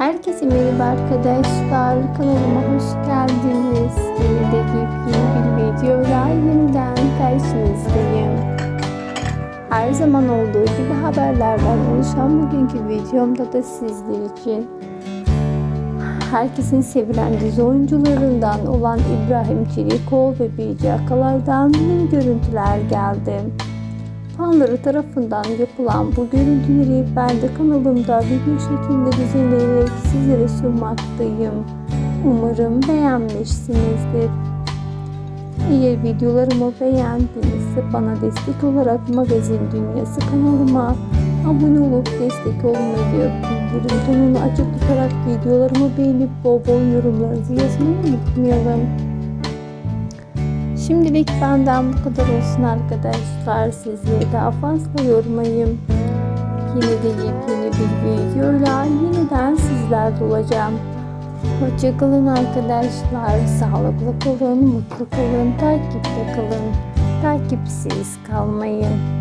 Herkese merhaba arkadaşlar. Kanalıma hoş geldiniz. Yeni de yepyeni bir videoyla yeniden karşınızdayım. Her zaman olduğu gibi haberlerden oluşan bugünkü videomda da sizler için herkesin sevilen dizi oyuncularından olan İbrahim Çelikoğlu ve Birce Akalay'dan yeni görüntüler geldi. Fanları tarafından yapılan bu görüntüleri ben de kanalımda video şeklinde düzenleyerek sizlere sunmaktayım. Umarım beğenmişsinizdir. Eğer videolarımı beğendinizse bana destek olarak Magazin Dünyası kanalıma abone olup destek olmayı, bildirim tonunu açık tutarak videolarımı beğenip bol bol yorumlarınızı yazmayı unutmayalım. Şimdilik benden bu kadar olsun arkadaşlar. Sizleri daha fazla yormayayım. Yine de yepyeni bir videoyla yeniden sizlerle olacağım. Hoşçakalın arkadaşlar. Sağlıklı kalın, mutlu kalın, takipte kalın. Takipsiz kalmayın.